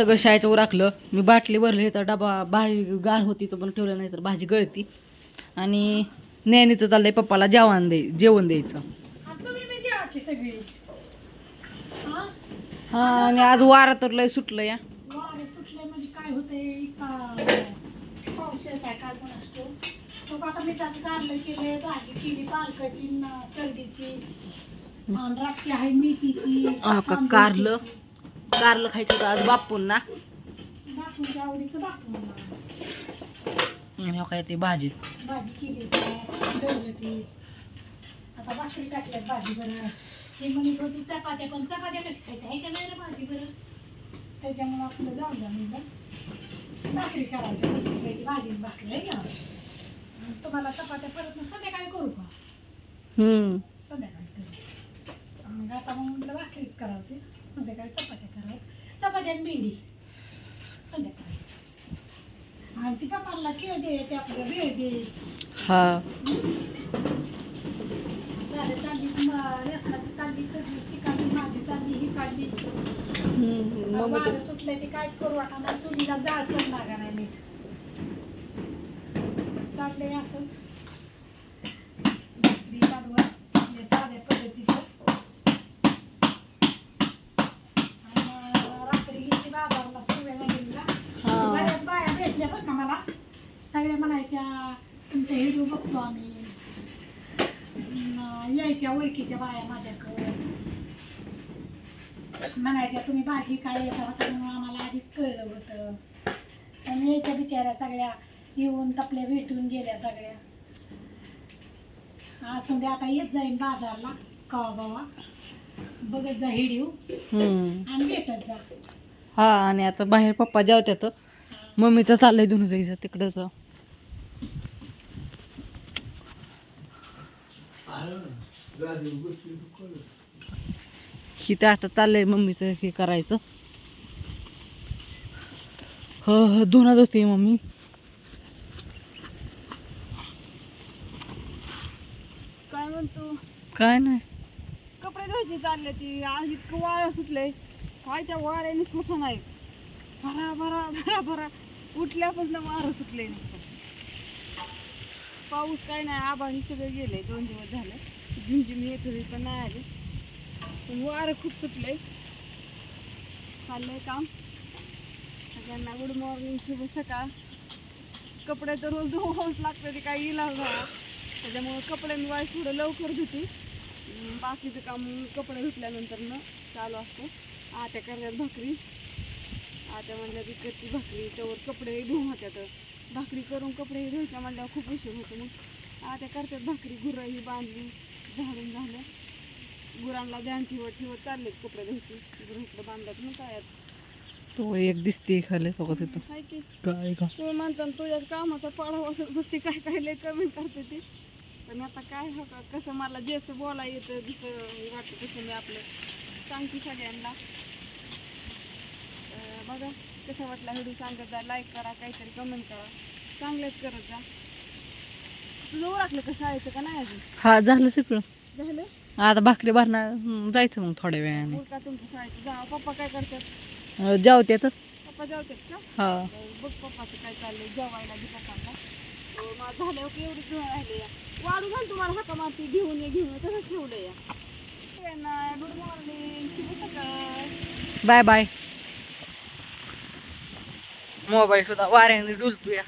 सगळं शाळेचं उराकलं. मी बाटली भरली तर डबा भाजी गार होती तो पण ठेवलं नाही तर भाजी गळती. आणि नेहमीचं चाललंय पप्पाला जेवण दे जेवण द्यायचं. हा आणि आज वारा तर लय सुटलं या कारलं कारलं खायचं होतं आज बापून. आणि काय ते भाजी. भाजी केली आता भाकरी टाकल्यात भाजी बरं. ते म्हणत होती चपात्या पण चपात्या कशी खायच्या? आहे का नाही रे भाजी बरं? त्याच्यामुळे आपलं जाऊ द्या म्हणलं. भाकरी करायची भाजी भाकरी आहे का तुम्हाला चपात्या परत संध्याकाळी करू का? हम्म. संध्याकाळी करू. मग आता मग म्हटलं भाकरीच करावते संध्याकाळी चपात्या करावं चपात्या आणि भेंडी. संध्याकाळी. आणि ती पप्पाला केळ दे ते आपलं वेळ दे. हा. झालं चालली म- रेसनाची चालली कजूस ती काढली माझी चालली ही काढली. तर वारं सुटलंय ते काहीच करू वाटणार चुलीला जाळ लागा नाही. नीट चाललंय असंच. सगळ्या म्हणायच्या तुमचा व्हिडिओ बघतो आम्ही. यायच्या ओळखीच्या बाया माझ्याकडं. म्हणायच्या तुम्ही भाजी काय येता होता? म्हणून आम्हाला आधीच कळलं होतं. पण यायच्या बिचाऱ्या सगळ्या येऊन तपल्या भेटून गेल्या सगळ्या. असून दे आता येत जाईन बाजारला कवा बावा. बघत जा हम्म. आणि भेटत जा. हा आणि आता बाहेर पप्पा जेवत्यात. मम्मीचं चाललंय धुणं जायचं तिकडं तर आता चाललंय मम्मीचं हे करायचं. हो हो धुणं होती मम्मी. काय म्हणतो? काय नाही. कपडे धुवायचे चालले ती. आज इतकं वारं सुटलंय. काय त्या वाऱ्याने सुसा नाही भरा भरा भरा भरा. उठल्यापासून वारं सुटलंय नुसतं. पाऊस काय नाही आभाळी सगळे गेले दोन दिवस झाले. झिमझिम येत होती पण नाही आली. पण वारं खूप सुटलंय. चाललंय काम. सगळ्यांना गुड मॉर्निंग शुभ सकाळ. कपडे तर रोज धुवावंच लागतं ते काही इलाज झाला त्याच्यामुळं कपडे थोडं लवकर धुते. बाकीचं काम कपडे धुतल्यानंतर न चालू असतो. आत्या करण्यात भाकरी. आत्या म्हणल्या ती करते भाकरी त्यावर कपडे धुवून होत्यात. भाकरी करून कपडे धुवायच्या म्हणल्यावर खूप उशीर होतो मग. आत्या करतात भाकरी गुरं ही बांधली झाडून झालं. गुरांना ध्यान ठेवत ठेवत चालले कपडे धुवायचे. गुरं इकडं बांधतात मग काय आता. तो एक दिसते खाली तो हाय की. काय का? तुम्ही म्हणता तुझ्या कामाचा पाढा असं गोष्टी काय काय लय कमेंट करते ती. पण आता काय हो का? कसं मला जसं बोला येतं जसं वाटतं तसं मी आपलं सांगते सगळ्यांना. बघा कसं वाटला व्हिडिओ सांगत जा लाईक करा काहीतरी कमेंट करा. चांगलंच करत जा. तुझं राखलं का शाळेचं का नाही अजून? हा झालं सगळं. झालं? आता भाकरी भरणार जायचं मग थोड्या वेळाने. का तुमच्या शाळेचं? जा पप्पा काय करतात? अं, जेवत्यात पप्पा जेवतात का? हा. बघ पप्पाचं काय चाललंय जेवायला बी पप्पांना हो, माझं झालं की एवढी घेऊन राहिले या? वाढू घाल तुम्हाला हाका माती घेऊन ये घेऊन ये तसंच ठेवलं या. गुड मॉर्निंग शुभ सकाळ बाय बाय. मोबाईल सुद्धा वाऱ्याने डुलतो या